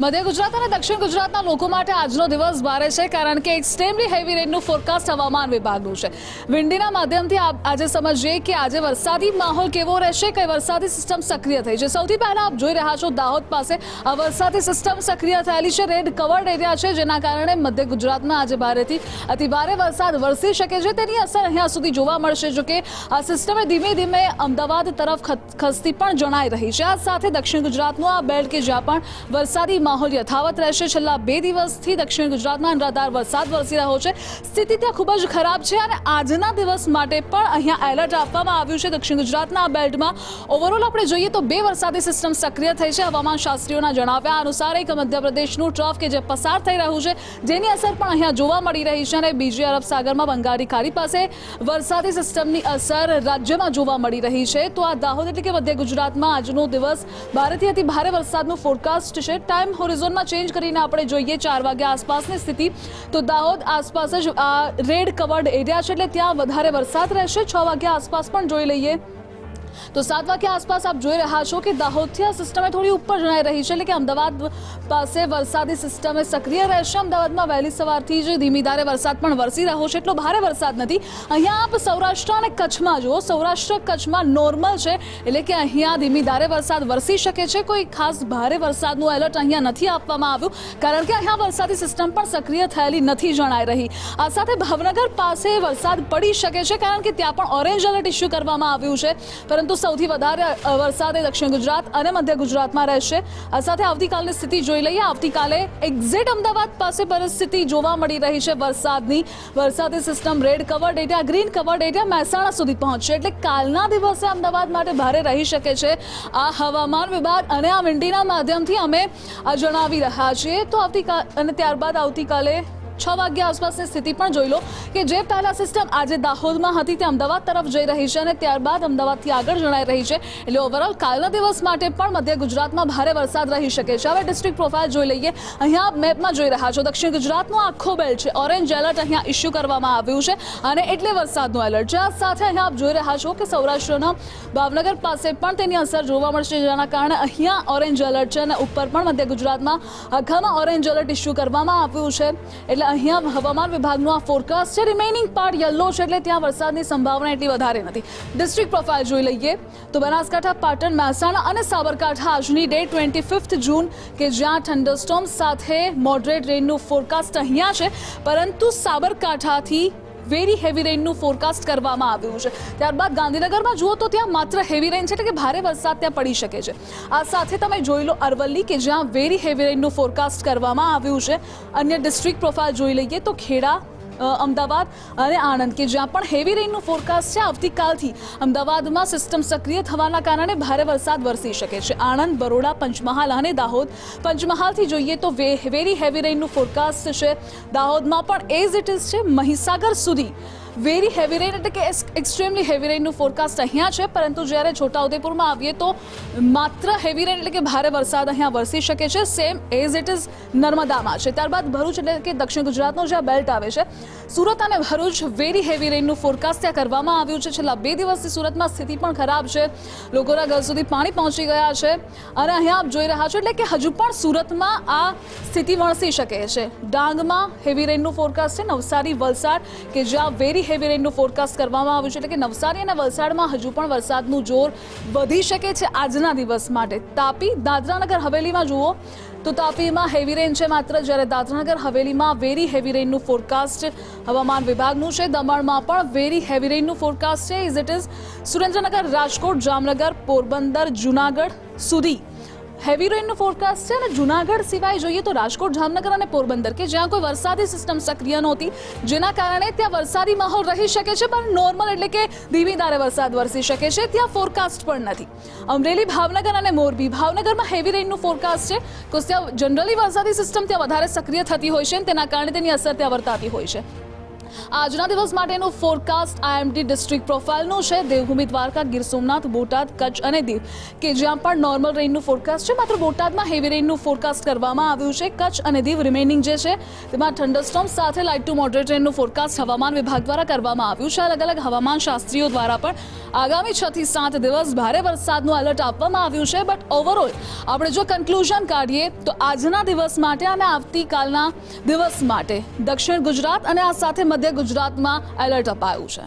મધ્ય ગુજરાત અને દક્ષિણ ગુજરાતના લોકો માટે આજનો દિવસ ભારે છે, કારણ કે એક્સ્ટ્રીમલી હેવી રેનનું ફોરકાસ્ટ હવામાન વિભાગનું છે. વિંડીના માધ્યમથી આજે સમજીએ કે આજે વરસાદી માહોલ કેવો રહેશે, કઈ વરસાદી સિસ્ટમ સક્રિય થઈ છે. સૌથી પહેલા આપ જોઈ રહ્યા છો દાહોદ પાસે આ વરસાદી સિસ્ટમ સક્રિય થયેલી છે રેડ કવર્ડ એરિયા છે, જેના કારણે મધ્ય ગુજરાતમાં આજે ભારેથી અતિ ભારે વરસાદ વરસી શકે છે. તેની અસર અહીંયા સુધી જોવા મળશે જો કે આ સિસ્ટમે ધીમે ધીમે અમદાવાદ તરફ ખસતી પણ જણાઈ રહી છે. આ સાથે દક્ષિણ ગુજરાતનું આ બેલ્ટ કે જ્યાં પણ વરસાદી માહોલ યથાવત રહેશે. છેલ્લા બે દિવસથી દક્ષિણ ગુજરાતમાં અનરાધાર વરસાદ વરસી રહ્યો છે. સ્થિતિ ત્યાં ખૂબ જ ખરાબ છે અને આજના દિવસ માટે પણ અહીંયા એલર્ટ આપવામાં આવ્યું છે દક્ષિણ ગુજરાતના બેલ્ટમાં. ઓવરઓલ આપણે જોઈએ તો બે વરસાદી સિસ્ટમ સક્રિય થઈ છે. હવામાન શાસ્ત્રીઓના જણાવ્યા અનુસાર એક મધ્યપ્રદેશનું ટ્રફ કે જે પસાર થઈ રહ્યું છે, જેની અસર પણ અહીંયા જોવા મળી રહી છે અને બીજી અરબ સાગરમાં બંગાળી ખાડી પાસે વરસાદી સિસ્ટમની અસર રાજ્યમાં જોવા મળી રહી છે. તો આ દાહોદ એટલે કે મધ્ય ગુજરાતમાં આજનો દિવસ ભારતીય અતિ ભારે વરસાદનું ફોરકાસ્ટ છે. ટાઈમ હોરિઝોનમાં ચેન્જ કરીને આપણે જોઈએ ચાર વાગ્યા આસપાસની સ્થિતિ. તો દાહોદ આસપાસ જ રેડ કવર્ડ એરિયા છે, એટલે ત્યાં વધારે વરસાદ રહેશે. છ વાગ્યા આસપાસ પણ જોઈ લઈએ. તો સાત વાગ્યા આસપાસ આપ જોઈ રહ્યા છો કે દાહોદથી આ સિસ્ટમે થોડી ઉપર જણાઈ રહી છે એટલે કે અમદાવાદ પાસે વરસાદી સિસ્ટમે સક્રિય રહેશે. અમદાવાદમાં વહેલી સવારથી જ ધીમી ધારે વરસાદ પણ વરસી રહ્યો છે. એટલો ભારે વરસાદ નથી. અહીંયા આપ સૌરાષ્ટ્ર અને કચ્છમાં જુઓ. સૌરાષ્ટ્ર, કચ્છમાં નોર્મલ છે એટલે કે અહીંયા ધીમી ધારે વરસાદ વરસી શકે છે. કોઈ ખાસ ભારે વરસાદનું એલર્ટ અહીંયા નથી આપવામાં આવ્યું, કારણ કે અહીંયા વરસાદી સિસ્ટમ પણ સક્રિય થયેલી નથી જણાઈ રહી. આ સાથે ભાવનગર પાસે વરસાદ પડી શકે છે, કારણ કે ત્યાં પણ ઓરેન્જ એલર્ટ ઇસ્યુ કરવામાં આવ્યું છે. પરંતુ સૌથી વધારે વરસાદ એ દક્ષિણ ગુજરાત અને મધ્ય ગુજરાતમાં રહેશે. આ સાથે આવતીકાલની સ્થિતિ જોઈ લઈએ. આવતીકાલે એક્ઝેટ અમદાવાદ પાસે પરિસ્થિતિ જોવા મળી રહી છે વરસાદની. વરસાદી system red covered area green covered area Mehsana સુધી પહોંચશે. એટલે કાલના દિવસે અમદાવાદ માટે ભારે રહી શકે છે આ હવામાન વિભાગ અને આ વિંડીના માધ્યમથી અમે જણાવી રહ્યા છીએ. તો આવતીકાલ અને ત્યારબાદ આવતીકાલે છ વાગ્યા આસપાસની સ્થિતિ પણ જોઈ લો કે જે પહેલા સિસ્ટમ આજે દાહોદમાં હતી, તે અમદાવાદ તરફ જઈ રહી છે અને ત્યારબાદ અમદાવાદથી આગળ જણાઈ રહી છે. એટલે ઓવરઓલ કાલના દિવસ માટે પણ મધ્ય ગુજરાતમાં ભારે વરસાદ રહી શકે છે. હવે ડિસ્ટ્રિક્ટ પ્રોફાઇલ જોઈ લઈએ. અહીંયા મેપમાં જોઈ રહ્યા છો. દક્ષિણ ગુજરાતનો આખો બેલ્ટ છે. ઓરેન્જ એલર્ટ અહીંયા ઇસ્યુ કરવામાં આવ્યું છે અને એટલે વરસાદનું એલર્ટ છે. આ સાથે અહીંયા આપ જોઈ રહ્યા છો કે સૌરાષ્ટ્રના ભાવનગર પાસે પણ તેની અસર જોવા મળશે. જેના કારણે અહીંયા ઓરેન્જ એલર્ટ છે અને ઉપર પણ મધ્ય ગુજરાતમાં આખામાં ઓરેન્જ એલર્ટ ઇસ્યુ કરવામાં આવ્યું છે. એટલે અહીંયા હવામાન વિભાગનું આ ફોરકાસ્ટ છે. રિમેનિંગ પાર્ટ યલો છે એટલે ત્યાં વરસાદની સંભાવના એટલી વધારે નથી. ડિસ્ટ્રિક્ટ પ્રોફાઇલ જોઈ લઈએ તો બનાસકાંઠા, પાટણ, મહેસાણા અને સાબરકાંઠા આજની ડે ટ્વેન્ટી ફિફ્થ જૂન કે જ્યાં થંડરસ્ટોમ સાથે મોડરેટ રેનનું ફોરકાસ્ટ અહીંયા છે. પરંતુ સાબરકાંઠાથી વેરી હેવી રેઇનનું ફોરકાસ્ટ કરવામાં આવ્યું છે. ત્યારબાદ ગાંધીનગરમાં જુઓ તો ત્યાં માત્ર હેવી રેન છે, એટલે કે ભારે વરસાદ ત્યાં પડી શકે છે. આ સાથે તમે જોઈ લો અરવલ્લી કે જ્યાં વેરી હેવી રેઇનનું ફોરકાસ્ટ કરવામાં આવ્યું છે. અન્ય ડિસ્ટ્રિક્ટ પ્રોફાઇલ જોઈ લઈએ તો ખેડા અમદાવાદ અને આણંદ, કે જ્યાં પણ હેવી રેનનું ફોરકાસ્ટ છે, આવતીકાલથી અમદાવાદમાં સિસ્ટમ સક્રિય થવાના કારણે ભારે વરસાદ વરસી શકે છે. આણંદ, બરોડા, પંચમહાલ અને દાહોદ. પંચમહાલથી જોઈએ તો વેરી હેવી રેઇનનું ફોરકાસ્ટ છે. દાહોદમાં પણ એઝ ઇટ ઇઝ છે, મહીસાગર સુધી. વેરી હેવી રેન એટલે કે એક્સ્ટ્રીમલી હેવી રેનનું ફોરકાસ્ટ અહીંયા છે. પરંતુ જ્યારે છોટાઉદેપુરમાં આવીએ તો માત્ર હેવી રેન એટલે કે ભારે વરસાદ અહીંયા વરસી શકે છે સેમ એઝ ઇટ ઇઝ નર્મદામાં છે. ત્યારબાદ ભરૂચ એટલે કે દક્ષિણ ગુજરાતનો જે આ બેલ્ટ આવે છે, સુરત અને ભરૂચ વેરી હેવી રેનનું ફોરકાસ્ટ ત્યાં કરવામાં આવ્યું છે. છેલ્લા બે દિવસથી સુરતમાં સ્થિતિ પણ ખરાબ છે. લોકોના ઘર સુધી પાણી પહોંચી ગયા છે. અને અહીંયા આપ જોઈ રહ્યા છો એટલે કે હજુ પણ સુરતમાં આ સ્થિતિ વણસી શકે છે. ડાંગમાં હેવી રેનનું ફોરકાસ્ટ છે. નવસારી, વલસાડ કે જ્યાં વેરી હેવી રેનનું ફોરકાસ્ટ કરવામાં આવ્યું છે. એટલે કે નવસારી અને વલસાડમાં હજુ પણ વરસાદનું જોર વધી શકે છે આજના દિવસ માટે. તાપી, દાદરાનગર, હવેલીમાં જુઓ તો તાપીમાં હેવી રેન છે માત્ર. જ્યારે દાદરાનગર, હવેલીમાં વેરી હેવી રેનનું ફોરકાસ્ટ હવામાન વિભાગનું છે. દમણમાં પણ વેરી હેવી રેનનું ફોરકાસ્ટ છે. Is it is Surendranagar, Rajkot, Jamnagar, Porbandar, Junagadh સુધી હેવી રેનનું ફોરકાસ્ટ છે અને જુનાગઢ સિવાય જોઈએ તો રાજકોટ, જામનગર અને પોરબંદર કે જ્યાં કોઈ વરસાદી સિસ્ટમ સક્રિય નહોતી, જેના કારણે ત્યાં વરસાદી માહોલ રહી શકે છે, પણ નોર્મલ એટલે કે ધીમીધારે વરસાદ વરસી શકે છે, ત્યાં ફોરકાસ્ટ પણ નથી. અમરેલી, ભાવનગર અને મોરબી, ભાવનગરમાં હેવી રેનનું ફોરકાસ્ટ છે. because ત્યાં જનરલી વરસાદી સિસ્ટમ ત્યાં વધારે સક્રિય થતી હોય છે તેના કારણે તેની અસર ત્યાં વર્તાતી હોય છે. આજના દિવસ માટેનું ફોરકાસ્ટ આઈએમડી ડિસ્ટ્રિક્ટ પ્રોફાઇલનું છે. દેવભૂમિ દ્વારકા, ગીર સોમનાથ, બોટાદ, કચ્છ અને દીવ, કે જ્યાં પણ નોર્મલ રેઇનનું ફોરકાસ્ટ છે, માત્ર બોટાદમાં હેવી રેઇનનું ફોરકાસ્ટ કરવામાં આવ્યું છે. કચ્છ અને દીવ રિમેનિંગ જે છે, તેમાં થંડરસ્ટોમ સાથે લાઇટ ટુ મોડરેટ રેઇનનું ફોરકાસ્ટ હવામાન વિભાગ દ્વારા કરવામાં આવ્યું છે. અલગ અલગ હવામાન શાસ્ત્રીઓ દ્વારા પણ આગામી છ થી સાત દિવસ ભારે વરસાદનું એલર્ટ આપવામાં આવ્યું છે. બટ ઓવરઓલ આપણે જો કન્ક્લુઝન કાઢીએ, તો આજના દિવસ માટે અને આવતીકાલના દિવસ માટે દક્ષિણ ગુજરાત અને આ સાથે મધ્ય ગુજરાતમાં એલર્ટ અપાયું છે.